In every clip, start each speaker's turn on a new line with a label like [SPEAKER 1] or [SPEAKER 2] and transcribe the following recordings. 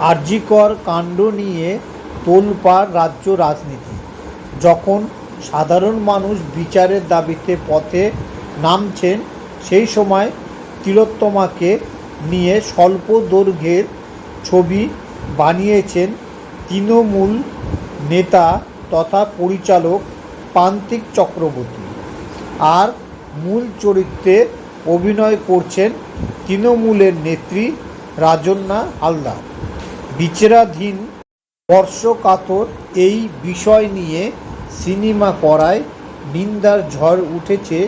[SPEAKER 1] আরজিকর কাণ্ড নিয়ে তোলপাড় রাজ্য রাজনীতি। যখন সাধারণ মানুষ বিচারের দাবিতে পথে নামছেন, সেই সময় তিলোত্তমাকে নিয়ে স্বল্প দৈর্ঘ্যের ছবি বানিয়েছেন তৃণমূল নেতা তথা পরিচালক প্রান্তিক চক্রবর্তী। আর মূল চরিত্রে অভিনয় করছেন তৃণমূলের নেত্রী রাজন্যা হালদার। বিচারাধীন স্পর্শকাতর এই বিষয় নিয়ে সিনেমা করায় নিন্দার ঝড় উঠেছে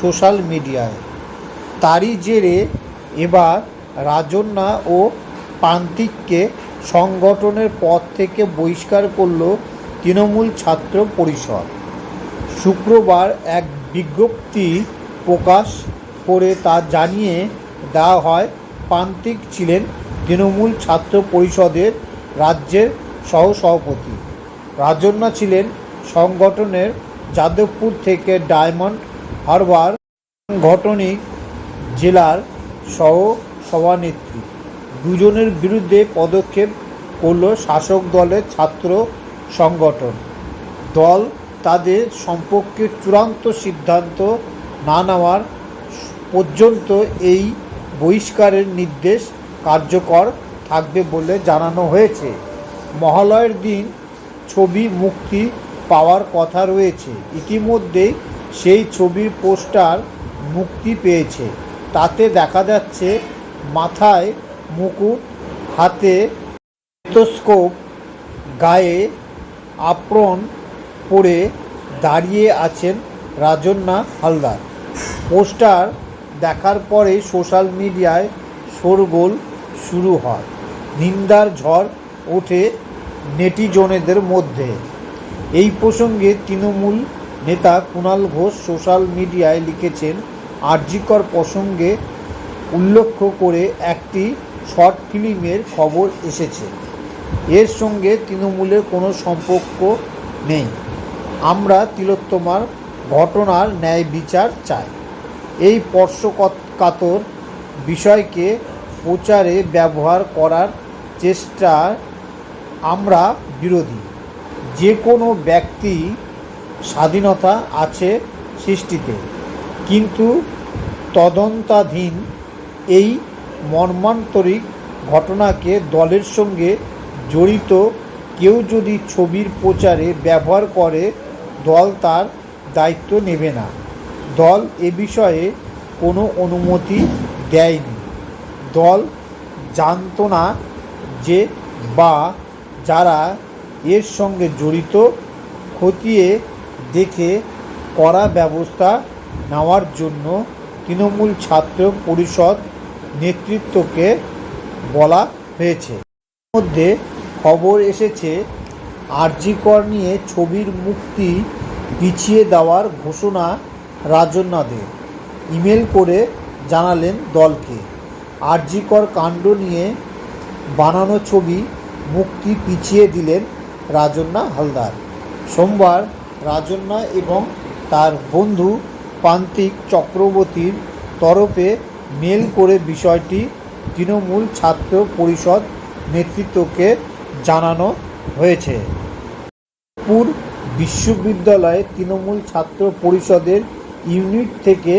[SPEAKER 1] সোশ্যাল মিডিয়ায়। তারই জেরে এবার রাজন্যা ও প্রান্তিককে সংগঠনের পদ থেকে বহিষ্কার করল তৃণমূল ছাত্র পরিষদ। শুক্রবার এক বিজ্ঞপ্তি প্রকাশ করে তা জানিয়ে দেওয়া হয় প্রান্তিক ছিলেন তৃণমূল ছাত্র পরিষদের রাজ্যের সহসভাপতি। রাজন্যা ছিলেন সংগঠনের যাদবপুর থেকে ডায়মন্ড হারবার সাংগঠনিক জেলার সহ সভানেত্রী দুজনের বিরুদ্ধে পদক্ষেপ করল শাসক দলের ছাত্র সংগঠন। দল তাদের সম্পর্কে চূড়ান্ত সিদ্ধান্ত না নেওয়ার পর্যন্ত এই বহিষ্কারের নির্দেশ কার্যকর থাকবে বলে জানানো হয়েছে। মহালয়ের দিন ছবি মুক্তি পাওয়ার কথা রয়েছে। ইতিমধ্যেই সেই ছবির পোস্টার মুক্তি পেয়েছে। তাতে দেখা যাচ্ছে, মাথায় মুকুট, হাতে স্টেথোস্কোপ, গায়ে আপ্রন পরে দাঁড়িয়ে আছেন রাজন্যা হালদার। পোস্টার দেখার পরে সোশ্যাল মিডিয়ায় শোরগোল শুরু হয়। নিন্দার ঝড় ওঠে নেটিজনেদের মধ্যে। এই প্রসঙ্গে তৃণমূল নেতা কুণাল ঘোষ সোশ্যাল মিডিয়ায় লিখেছেন, আরজিকর প্রসঙ্গে উল্লেখ করে একটি শর্ট ফিল্মের খবর এসেছে। এর সঙ্গে তৃণমূলের কোনো সম্পর্ক নেই। আমরা তিলোত্তমার ঘটনার ন্যায় বিচার চাই। এই স্পর্শকাতর বিষয়কে প্রচারে ব্যবহার করার চেষ্টা আমরা বিরোধী। যে কোনো ব্যক্তি স্বাধীনতা আছে সৃষ্টিতে, কিন্তু তদন্তাধীন এই মর্মান্তরিক ঘটনাকে দলের সঙ্গে জড়িত কেউ যদি ছবির প্রচারে ব্যবহার করে, দল তার দায়িত্ব নেবে না। দল এ বিষয়ে কোনো অনুমতি দেয়নি। দল জানতো না যে বা যারা এর সঙ্গে জড়িত খতিয়ে দেখে কড়া ব্যবস্থা নেওয়ার জন্য তৃণমূল ছাত্র পরিষদ নেতৃত্বকে বলা হয়েছে। মধ্যে খবর এসেছে আরজিকর নিয়ে ছবির মুক্তি পিছিয়ে দেওয়ার ঘোষণা রাজন্যাদের ইমেল করে জানালেন দলকে। আরজিকর কাণ্ড নিয়ে বানানো ছবি মুক্তি পিছিয়ে দিলেন রাজন্যা হালদার। সোমবার রাজন্যা এবং তার বন্ধু প্রান্তিক চক্রবর্তীর তরফে মেল করে বিষয়টি তৃণমূল ছাত্র পরিষদ নেতৃত্বকে জানানো হয়েছে। পুর বিশ্ববিদ্যালয়ে তৃণমূল ছাত্র পরিষদের ইউনিট থেকে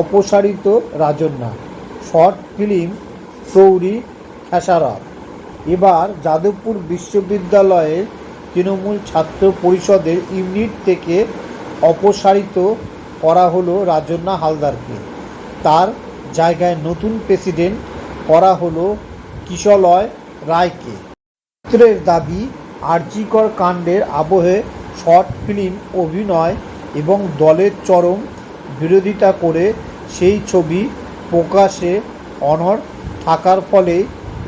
[SPEAKER 1] অপসারিত রাজন্যা। শর্ট ফিল্ম তৌরি খেসারত। এবার যাদবপুর বিশ্ববিদ্যালয়ের তৃণমূল ছাত্র পরিষদের ইউনিট থেকে অপসারিত করা হলো রাজন্যা হালদারকে। তার জায়গায় নতুন প্রেসিডেন্ট করা হলো কিশলয় রায়কে। সূত্রের দাবি, আরজিকর কাণ্ডের আবহে শর্ট ফিল্ম অভিনয় এবং দলের চরম বিরোধিতা করে সেই ছবি প্রকাশে অনড় থাকার ফলে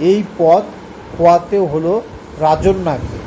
[SPEAKER 1] এই পথ খোয়াতে হলো রাজন্যাকে